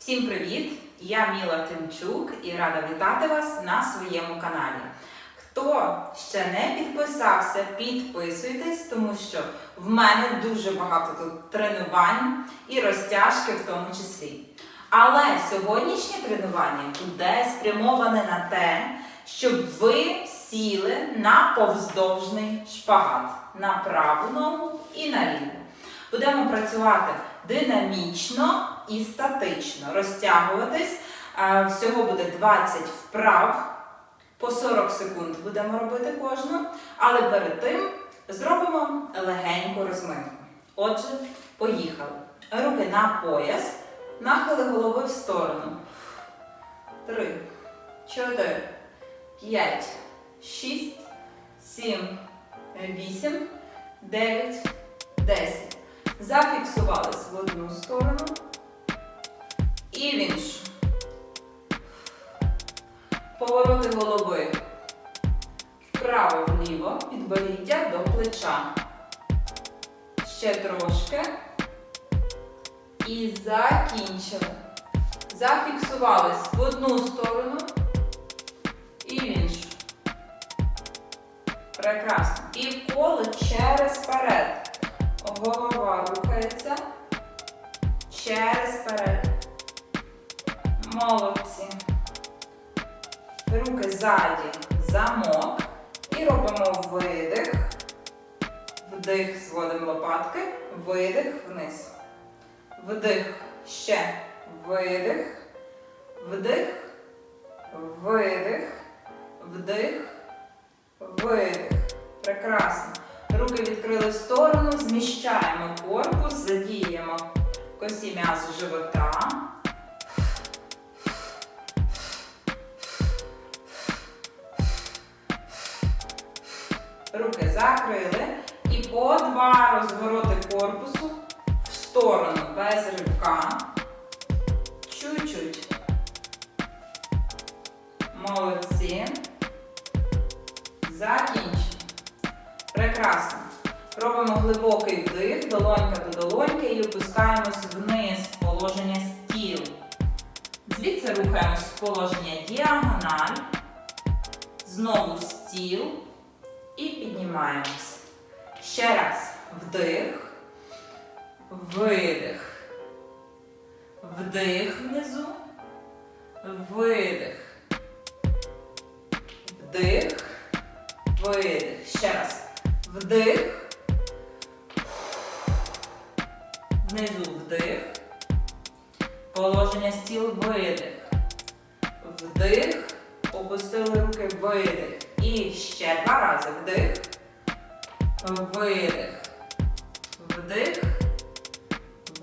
Всім привіт! Я Міла Тимчук і рада вітати вас на своєму каналі. Хто ще не підписався, підписуйтесь, тому що в мене дуже багато тут тренувань і розтяжки в тому числі. Але сьогоднішнє тренування буде спрямоване на те, щоб ви сіли на повздовжний шпагат на праву ногу і на ліву. Будемо працювати динамічно і статично, розтягуватись. Е, Всього буде 20 вправ. По 40 секунд будемо робити кожну, але перед тим зробимо легеньку розминку. Отже, поїхали. Руки на пояс, нахили голови в сторону. 3, 4, 5, 6, 7, 8, 9, 10. Зафіксувались в одну сторону і в іншу. Повороти голови вправо-вліво, підборіддя до плеча. Ще трошки. І закінчили. Зафіксувались в одну сторону і в іншу. Прекрасно. І в коло через перед. Голова рухається через перед. Молодці. Руки ззаді, замок. І робимо видих. Вдих, зводимо лопатки, видих вниз. Вдих. Ще. Видих. Вдих. Видих. Вдих. Видих. Прекрасно. Руки відкрили в сторону, зміщаємо корпус, задіємо косі м'язу живота. Руки закрили. І по два розвороти корпусу в сторону без ривка. Чуть-чуть. Молодці. Закінчимо. Прекрасно. Робимо глибокий вдих, долонька до долоньки і опускаємось вниз в положення стіл. Звідси рухаємось в положення діагональ. Знову стіл. І піднімаємось. Ще раз. Вдих. Видих. Вдих внизу. Видих. Вдих. Видих. Ще раз. Вдих. Внизу вдих. Положення стіл видих. Вдих. Опустили руки видих. І ще два рази. Вдих. Видих. Вдих.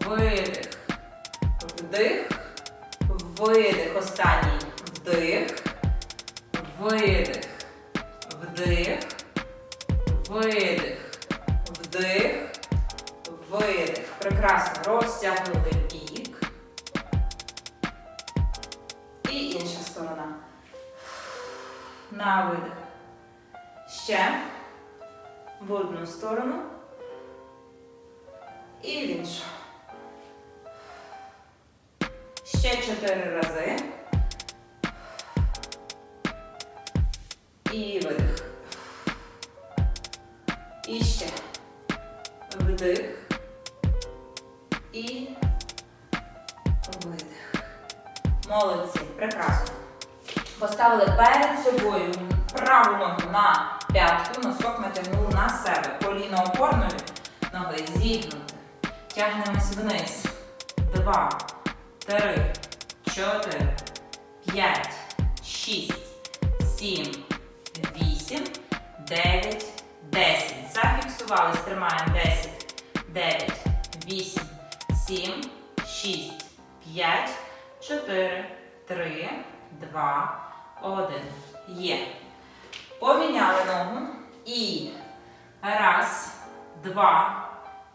Видих. Вдих. Видих. Останній. Вдих. Видих. Вдих. Видих. Вдих. Видих. Прекрасно. Розтягнули бік. І інша сторона. На видих. Ще. В одну сторону. І в іншу. Ще чотири рази. І видих. І ще. Вдих. І видих. Молодці. Прекрасно. Поставили перед собою праву ногу на п'ятку, носок натягнули на себе. Коліно опорної ноги зігнути. Тягнемось вниз. Два, три, чотири, п'ять, шість, сім, вісім, дев'ять, десять. Зафіксувались. Тримаємо. Десять, дев'ять, вісім, сім, шість, п'ять, чотири, три, два, один. Є. Поміняли ногу. І раз, два,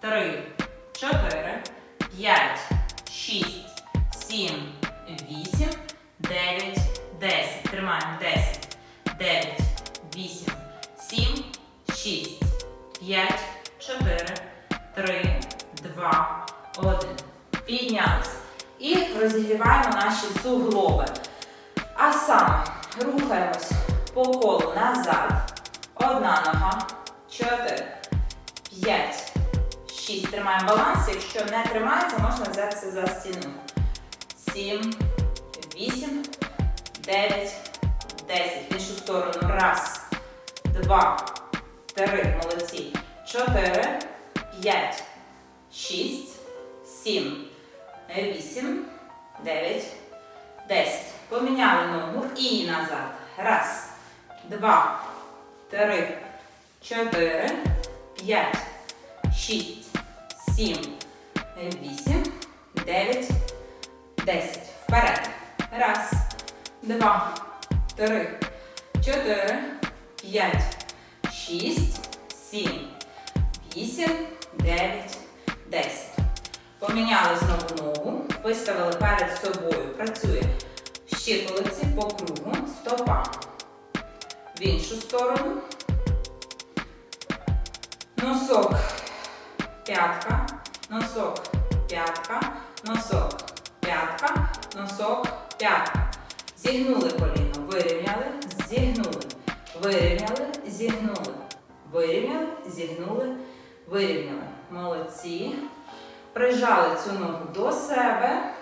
три, чотири, п'ять, шість, сім, вісім, дев'ять, десять. Тримаємо. Десять, дев'ять, вісім, сім, шість, п'ять, чотири, три, два, один. Піднялись. І розігріваємо наші суглоби. А саме рухаємось по колу назад. Одна нога. Чотири. П'ять. Шість. Тримаємо баланс. Якщо не тримається, можна взятися за стіну. Сім. Вісім. Дев'ять. Десять. В іншу сторону. Раз. Два. Три. Молодці. Чотири. П'ять. Шість. Сім. Вісім. Дев'ять. Десять. Поміняли ногу і назад. Раз. Два. Три. Чотири. П'ять. Шість. Сім. Вісім. Дев'ять. Десять. Вперед. Раз. Два. Три. Чотири. П'ять. Шість. Сім. Вісім. Дев'ять. Десять. Поміняли знову ногу. Виставили перед собою. Працює щиколиці по кругу. Стопа. В іншу сторону. Носок. П'ятка. Носок. П'ятка. Носок. П'ятка. Носок. П'ятка. Зігнули коліно. Вирівняли. Зігнули. Вирівняли. Зігнули. Вирівняли. Зігнули. Вирівняли. Молодці. Прижали цю ногу до себе.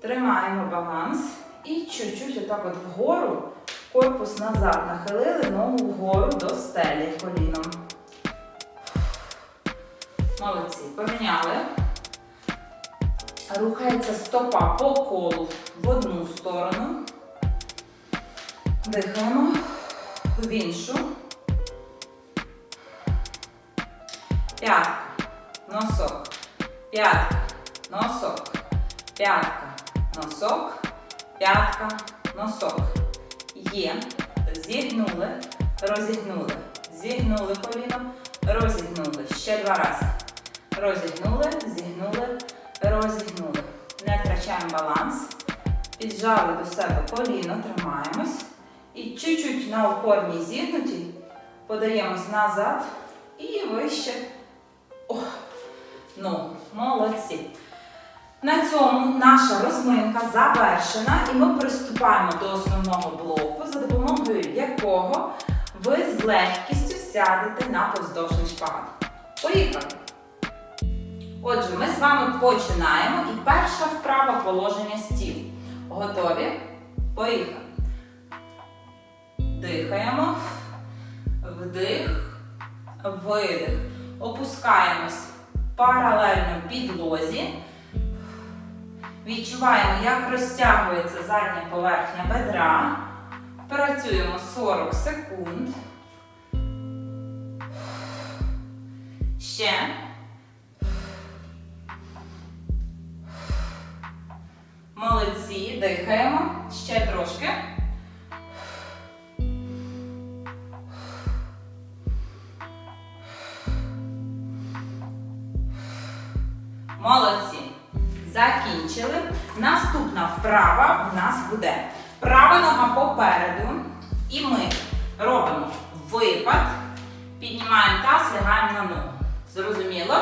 Тримаємо баланс. І чуть-чуть отак от вгору. Корпус назад нахилили, ногу вгору до стелі коліном. Молодці. Поміняли. Рухається стопа по колу в одну сторону. Дихаємо в іншу. П'ятка. Носок. П'ятка. Носок. П'ятка. Носок. П'ятка. Носок. Є. Зігнули. Розігнули. Зігнули коліном. Розігнули. Ще два рази. Розігнули, зігнули, розігнули. Не втрачаємо баланс. Піджали до себе коліно, тримаємось. І чуть-чуть на опорній зігнуті подаємось назад і вище. Ногу. Молодці. На цьому наша розминка завершена, і ми приступаємо до основного блоку, за допомогою якого ви з легкістю сядете на повздовжний шпагат. Поїхали! Отже, ми з вами починаємо. І перша вправа положення стіл. Готові? Поїхали. Дихаємо. Вдих, видих. Опускаємось паралельно підлозі. Відчуваємо, як розтягується задня поверхня бедра. Працюємо 40 секунд. Ще. Молодці, дихаємо. Ще трошки. Молодці. Закінчили. Наступна вправа в нас буде права нога попереду. І ми робимо випад, піднімаємо таз, лягаємо на ногу. Зрозуміло?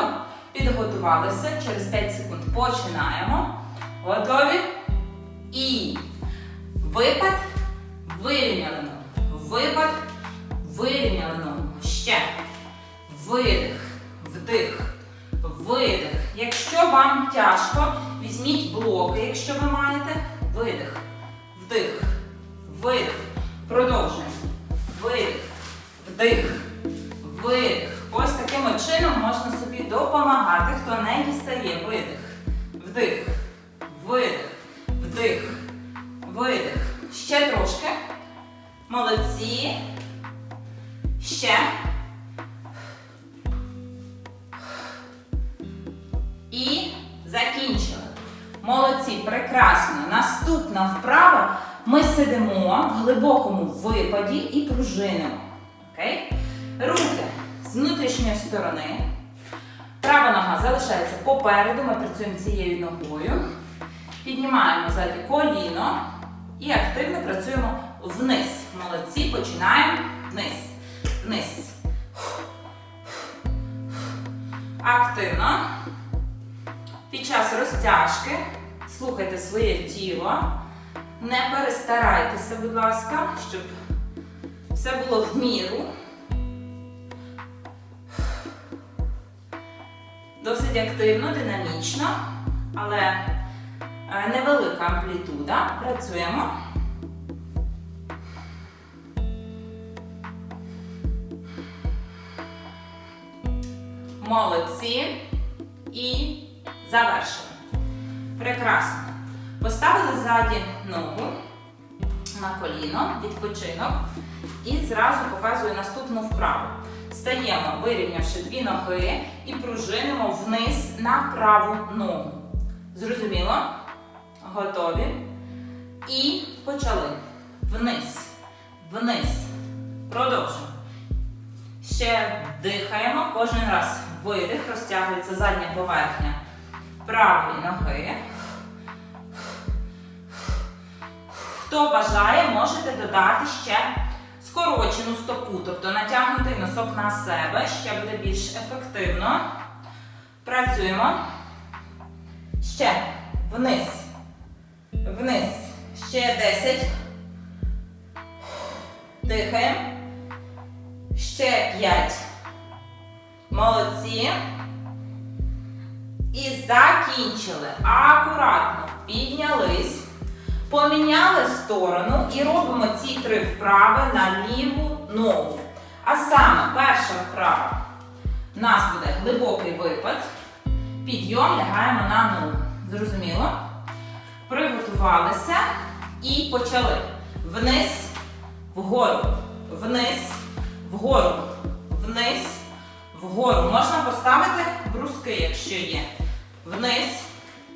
Підготувалися. Через 5 секунд починаємо. Готові? І випад, вирівняли ногу. Випад, вирівняли ногу. Ще. Видих, тяжко, візьміть блоки, якщо ви маєте. Видих, вдих, видих. Продовжуємо. Видих, вдих, видих. Ось таким чином можна собі допомагати, хто не дістає. Видих, вдих, видих, вдих, видих. Ще трошки. Молодці. Ще. І закінчили. Молодці, прекрасно. Наступна вправа. Ми сидимо в глибокому випаді і пружинимо. Окей? Руки з внутрішньої сторони. Права нога залишається попереду. Ми працюємо цією ногою. Піднімаємо ззаді коліно і активно працюємо вниз. Молодці, починаємо вниз. Вниз. Активно. Під час розтяжки слухайте своє тіло. Не перестарайтеся, будь ласка, щоб все було в міру. Досить активно, динамічно, але е, невелика амплітуда. Працюємо. Молодці. І завершили. Прекрасно. Поставили ззаді ногу на коліно, відпочинок. І зразу показую наступну вправу. Стаємо, вирівнявши дві ноги і пружинимо вниз на праву ногу. Зрозуміло? Готові? І почали. Вниз. Вниз. Продовжуємо. Ще дихаємо. Кожен раз видих, розтягується задня поверхня правої ноги. Хто бажає, можете додати ще скорочену стопу, тобто натягнутий носок на себе, ще буде більш ефективно. Працюємо. Ще вниз. Вниз. Ще 10. Дихаємо. Ще 5. Молодці. І закінчили. Акуратно піднялись. Поміняли сторону і робимо ці три вправи на ліву ногу. А саме перша вправа. У нас буде глибокий випад. Підйом лягаємо на ногу. Зрозуміло? Приготувалися і почали. Вниз, вгору, вниз, вгору, вниз, вгору. Можна поставити бруски, якщо є. Вниз,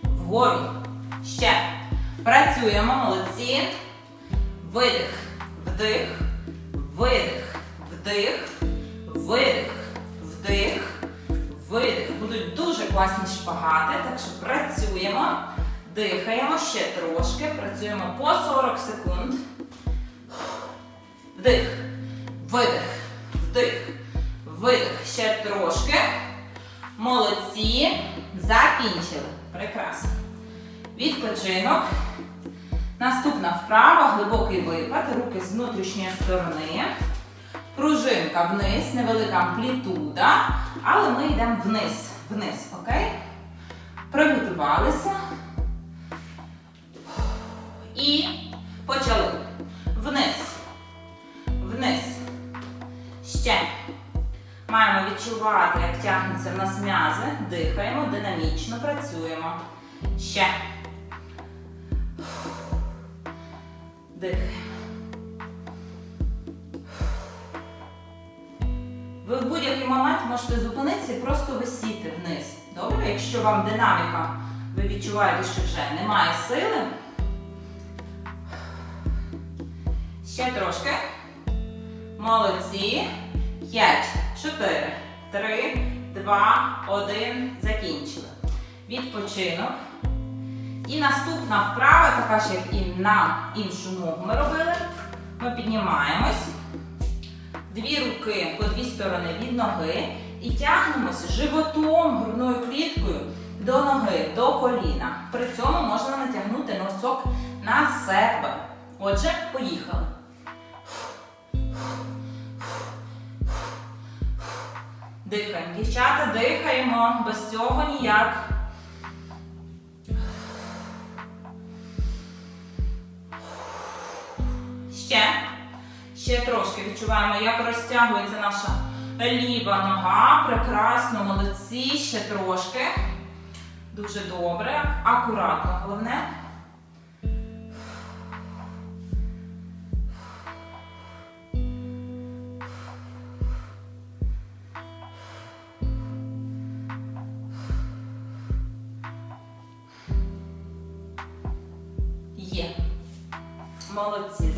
вгору. Ще. Працюємо, молодці. Видих, вдих, видих, вдих, видих, вдих, видих. Будуть дуже класні шпагати, так що працюємо. Дихаємо ще трошки. Працюємо по 40 секунд. Вдих, видих, вдих, видих. Ще трошки. Молодці. Закінчили. Прекрасно. Відпочинок. Наступна вправа, глибокий випад, руки з внутрішньої сторони. Пружинка вниз, невелика амплітуда, але ми йдемо вниз. Вниз, окей? Приготувалися. І почали. Вниз. Вниз. Ще. Маємо відчувати, як тягнуться в нас м'язи. Дихаємо, динамічно працюємо. Ще. Дихаємо. Ви в будь-який момент можете зупинитися і просто висіти вниз. Добре? Якщо вам динаміка, ви відчуваєте, що вже немає сили. Ще трошки. Молодці. 5, 4, 3, 2, 1. Закінчили. Відпочинок. І наступна вправа, така ж, як і на іншу ногу ми робили. Ми піднімаємось. Дві руки по дві сторони від ноги. І тягнемося животом, грудною кліткою до ноги, до коліна. При цьому можна натягнути носок на себе. Отже, поїхали. Дихаємо. Дівчата, дихаємо. Без цього ніяк. Ще. Ще трошки відчуваємо, як розтягується наша ліва нога. Прекрасно, молодці. Ще трошки. Дуже добре. Акуратно, головне.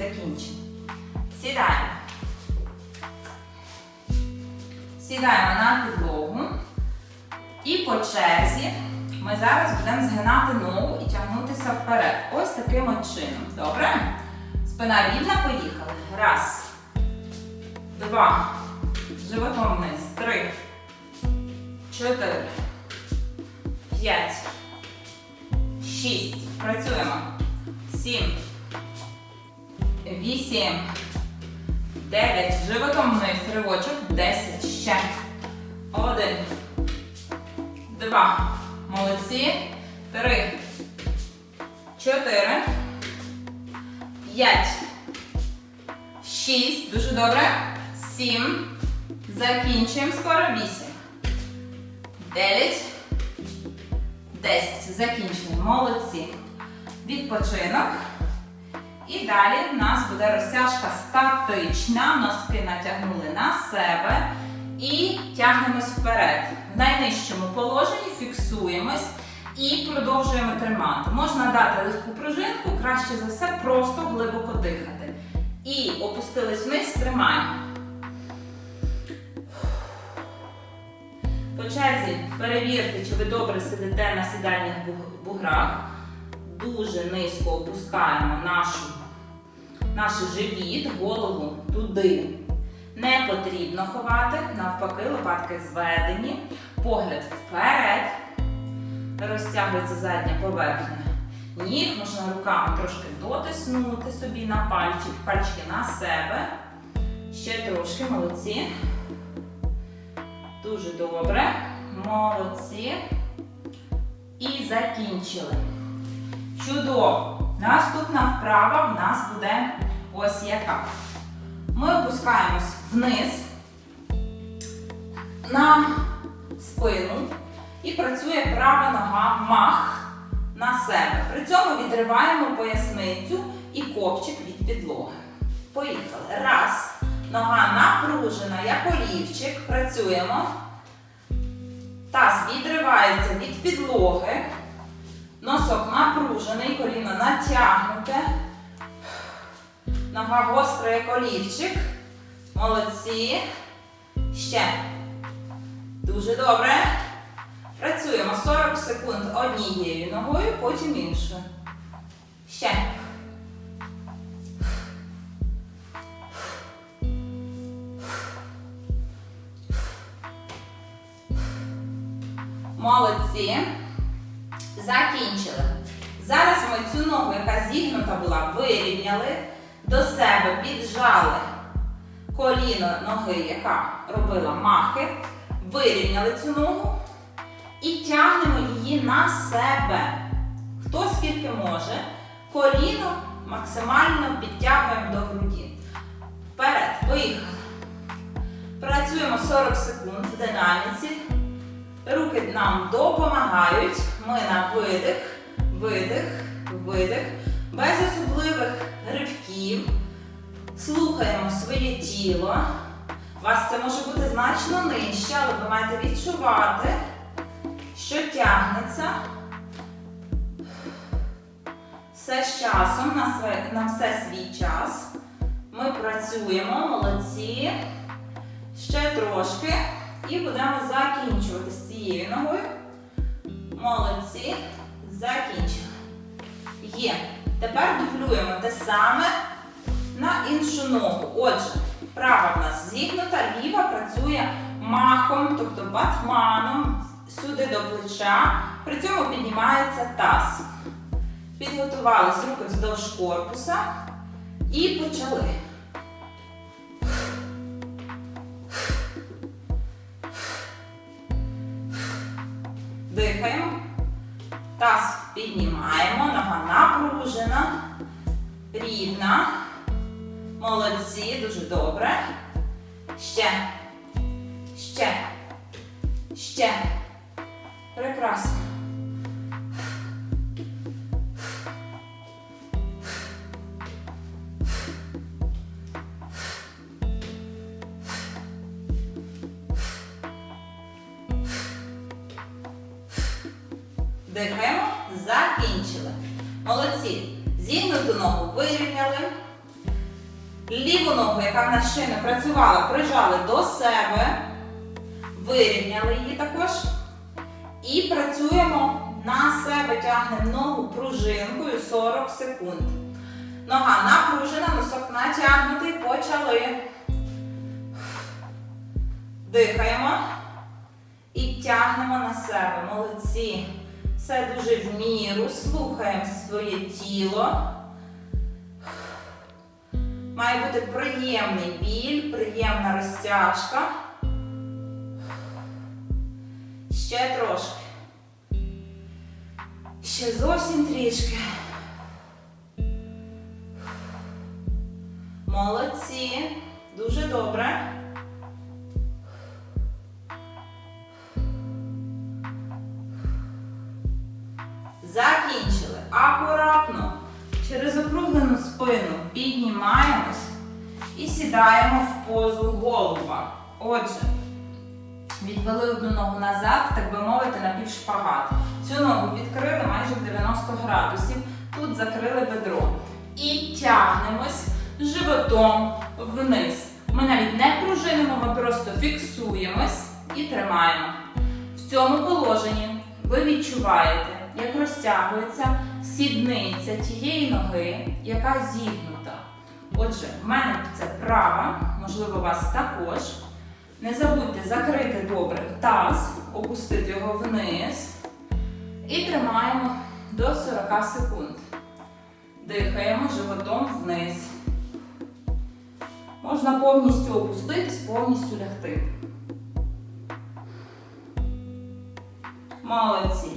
Закінчимо. Сідаємо. Сідаємо на підлогу. І по черзі ми зараз будемо згинати ногу і тягнутися вперед. Ось таким от чином. Добре? Спина рівна, поїхали. Раз. Два. Животом вниз. Три. Чотири. П'ять. Шість. Працюємо. Сім. Вісім. Дев'ять. Животом вниз. Ривочок. Десять. Ще. Один. Два. Молодці. Три. Чотири. П'ять. Шість. Дуже добре. Сім. Закінчуємо. Скоро вісім. Дев'ять. Десять. Закінчуємо. Молодці. Відпочинок. І далі в нас буде розтяжка статична. Носки натягнули на себе. І тягнемось вперед. В найнижчому положенні фіксуємось і продовжуємо тримати. Можна дати легку пружинку, краще за все просто глибоко дихати. І опустились вниз, тримаємо. По черзі перевірте, чи ви добре сидите на сідальних буграх. Дуже низько опускаємо нашу, наш живіт, голову туди. Не потрібно ховати, навпаки, лопатки зведені, погляд вперед. Розтягується задня поверхня. Ніг можна руками трошки дотиснути собі на пальчик, пальчики на себе. Ще трошки, молодці. Дуже добре. Молодці. І закінчили. Чудово! Наступна вправа в нас буде ось яка. Ми опускаємось вниз на спину і працює права нога мах на себе. При цьому відриваємо поясницю і копчик від підлоги. Поїхали. Раз. Нога напружена, як олівчик. Працюємо. Таз відривається від підлоги. Носок напружений, коліно натягнуте. Нога гостра, як олівчик. Молодці. Ще. Дуже добре. Працюємо 40 секунд однією ногою, потім іншою. Ще. Молодці. Закінчили. Зараз ми цю ногу, яка зігнута була, вирівняли, до себе піджали коліно ноги, яка робила махи, вирівняли цю ногу і тягнемо її на себе. Хто скільки може, коліно максимально підтягуємо до груді. Вперед, поїхали. Працюємо 40 секунд в динаміці. Руки нам допомагають. Ми на видих, видих, видих. Без особливих ривків. Слухаємо своє тіло. У вас це може бути значно нижче, але ви маєте відчувати, що тягнеться. Все з часом, на, своє, на все свій час. Ми працюємо, молодці. Ще трошки. І будемо закінчувати з цією ногою. Молодці. Закінчили. Є. Тепер дублюємо те саме на іншу ногу. Отже, права в нас зігнута, ліва працює махом, тобто батманом, сюди до плеча. При цьому піднімається таз. Підготувались руки вздовж корпуса і почали. Дихаємо. Таз піднімаємо, нога напружена, рівна. Молодці, дуже добре. Ще. Ще. Ще. Прекрасно. Дихаємо, закінчили. Молодці. Зігнуту ногу вирівняли. Ліву ногу, яка в нас ще не працювала, прижали до себе. Вирівняли її також. І працюємо на себе, тягнемо ногу пружинкою 40 секунд. Нога напружена, носок натягнутий, почали. Дихаємо. І тягнемо на себе. Молодці. Все дуже в міру. Слухаємо своє тіло. Має бути приємний біль, приємна розтяжка. Ще трошки. Ще зовсім трішки. Молодці. Дуже добре. Акуратно. Через округлену спину піднімаємось і сідаємо в позу голуба. Отже, відвели одну ногу назад, так би мовити, на півшпагат. Цю ногу відкрили майже в 90 градусів. Тут закрили бедро. І тягнемось животом вниз. Ми навіть не пружинимо, ми просто фіксуємось і тримаємо. В цьому положенні ви відчуваєте, як розтягується сідниця тієї ноги, яка зігнута. Отже, в мене це права, можливо, у вас також. Не забудьте закрити добре таз, опустити його вниз. І тримаємо до 40 секунд. Дихаємо животом вниз. Можна повністю опуститись, повністю лягти. Молодці.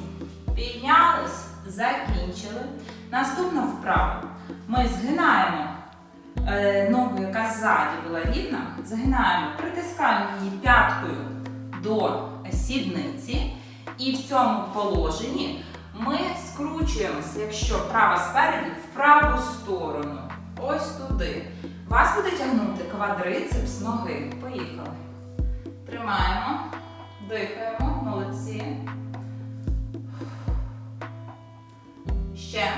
Піднялись, закінчили. Наступна вправа. Ми згинаємо е, ногу, яка ззаді була рівна, згинаємо, притискаємо її п'яткою до сідниці. І в цьому положенні ми скручуємося, якщо права спереді, в праву сторону. Ось туди. Вас буде тягнути квадрицепс ноги. Поїхали. Тримаємо, дихаємо, молодці. Ще.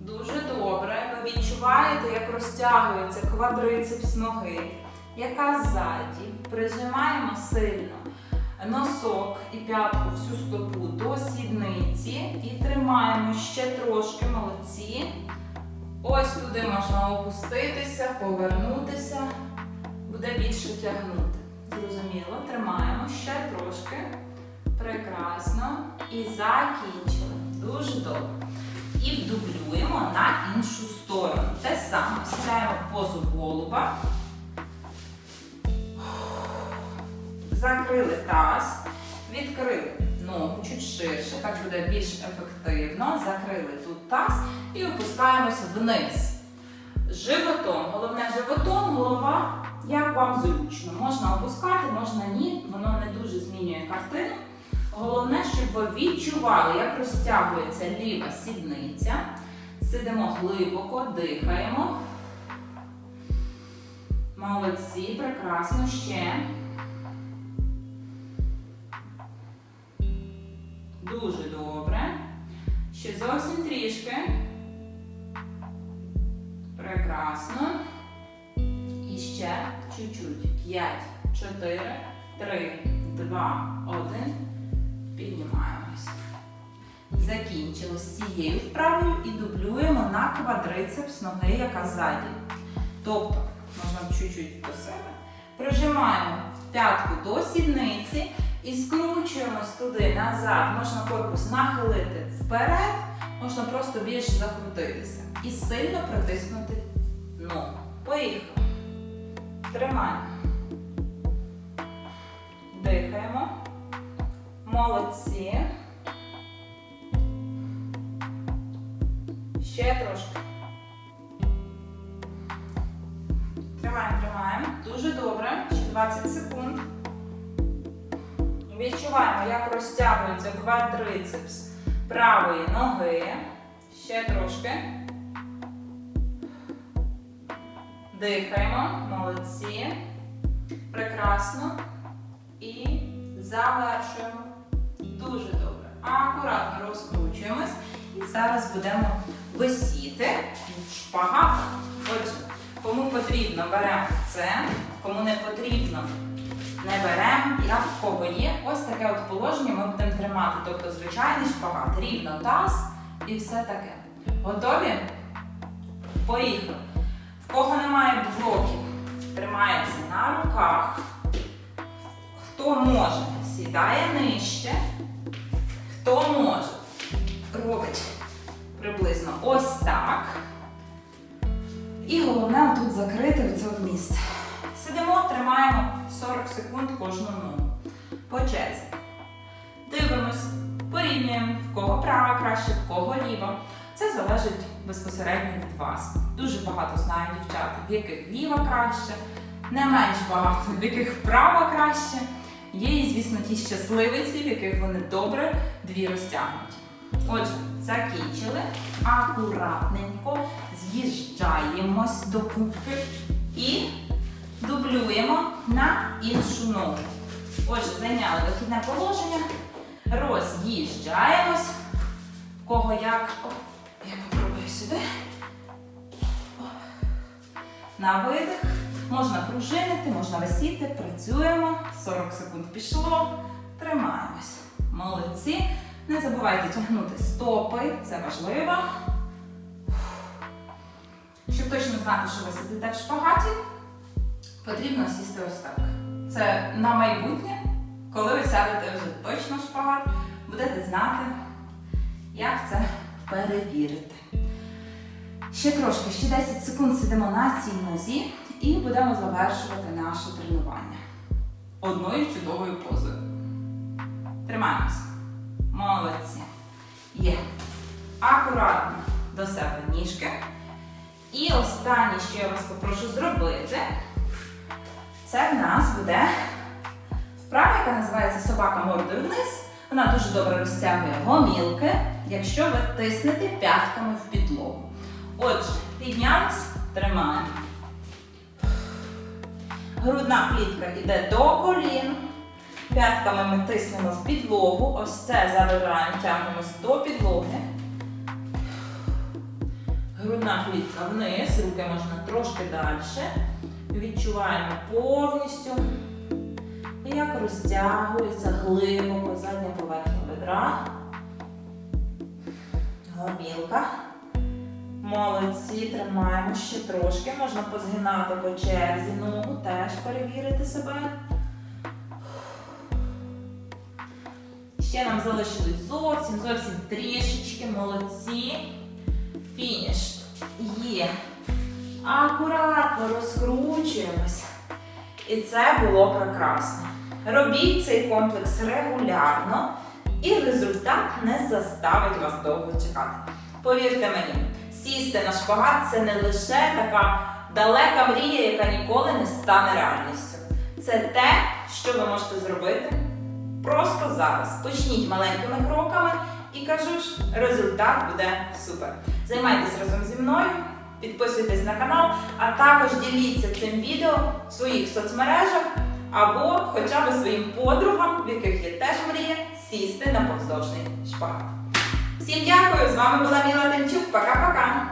Дуже добре. Ви відчуваєте, як розтягується квадрицепс ноги, яка ззаді. Прижимаємо сильно носок і п'ятку всю стопу до сідниці і тримаємо ще трошки молодці. Ось туди можна опуститися, повернутися, буде більше тягнути. Зрозуміло, тримаємо ще трошки. Прекрасно. І закінчили. Дуже добре. І вдублюємо на іншу сторону. Те саме. Сідаємо позу голуба. Закрили таз, відкрили ногу чуть ширше, так буде більш ефективно. Закрили тут таз і опускаємося вниз. Животом, головне животом, голова, як вам зручно. Можна опускати, можна ні, воно не дуже змінює картину. Головне, щоб ви відчували, як розтягується ліва сідниця. Сидимо глибоко, дихаємо. Молодці, прекрасно ще. Дуже добре. Ще зовсім трішки. Прекрасно. І ще чуть-чуть. 5, 4, 3, 2, 1. Піднімаємось. Закінчили з цією вправою і дублюємо на квадрицепс ноги, яка ззаді. Тобто, можна чуть-чуть до себе. Прижимаємо п'ятку до сідниці і скручуємось туди назад. Можна корпус нахилити вперед, можна просто більше закрутитися. І сильно притиснути ногу. Поїхали. Тримаємо. Молодці. Ще трошки. Тримаємо, тримаємо. Дуже добре. Ще 20 секунд. Відчуваємо, як розтягується квадрицепс правої ноги. Ще трошки. Дихаємо. Молодці. Прекрасно. І завершуємо. Дуже добре. Акуратно розкручуємось. І зараз будемо висіти в шпагатах. Отже, кому потрібно, беремо це, кому не потрібно, не беремо. Як в кого є, ось таке от положення ми будемо тримати. Тобто звичайний шпагат, рівно таз і все таке. Готові? Поїхали. В кого немає блоків, тримається на руках. Хто може, сідає нижче. Хто може, робить приблизно ось так. І головне тут закрити от місце. Сидимо, тримаємо 40 секунд кожну ногу. По черзі. Дивимось, порівнюємо, в кого права краще, в кого ліва. Це залежить безпосередньо від вас. Дуже багато знаю дівчат, в яких ліва краще, не менш багато, в яких права краще. Є, і, звісно, ті щасливиці, в яких вони добре дві розтягнуті. Отже, закінчили. Акуратненько з'їжджаємось до кубки і дублюємо на іншу ногу. Отже, зайняли вихідне положення, роз'їжджаємось. Кого як. О, я попробую сюди. О. На видих. Можна пружинити, можна висіти, працюємо. 40 секунд пішло. Тримаємось. Молодці. Не забувайте тягнути стопи, це важливо. Щоб точно знати, що ви сидите в шпагаті, потрібно сісти ось так. Це на майбутнє, коли ви сядете вже точно в шпагат, будете знати, як це перевірити. Ще трошки, ще 10 секунд сидимо на цій нозі і будемо завершувати наше тренування. Одною чудовою позою. Тримаємось. Молодці. Є. Акуратно до себе ніжки. І останнє, що я вас попрошу зробити, це в нас буде вправа, яка називається собака мордою вниз. Вона дуже добре розтягує гомілки, якщо ви тиснете п'ятками в підлогу. Отже, піднялись, тримаємо. Грудна клітка йде до колін. П'ятками ми тиснемо в підлогу. Ось це забираємо, тягнемось до підлоги. Грудна клітка вниз, руки можна трошки далі. Відчуваємо повністю, як розтягується глибоко задня поверхня бедра. Гомілка. Молодці, тримаємо ще трошки. Можна позгинати по черзі ногу, теж перевірити себе. Ще нам залишилось зовсім, зовсім трішечки. Молодці. Фініш. Є. Акуратно розкручуємось. І це було прекрасно. Робіть цей комплекс регулярно, і результат не заставить вас довго чекати. Повірте мені, сісти на шпагат це не лише така далека мрія, яка ніколи не стане реальністю. Це те, що ви можете зробити просто зараз. Почніть маленькими кроками і кажу ж, результат буде супер. Займайтесь разом зі мною, підписуйтесь на канал, а також діліться цим відео в своїх соцмережах або хоча б своїм подругам, в яких є теж мрія, сісти на повздовжний шпагат. Всім дякую! З вами була Міла Тимчук. Пока-пока!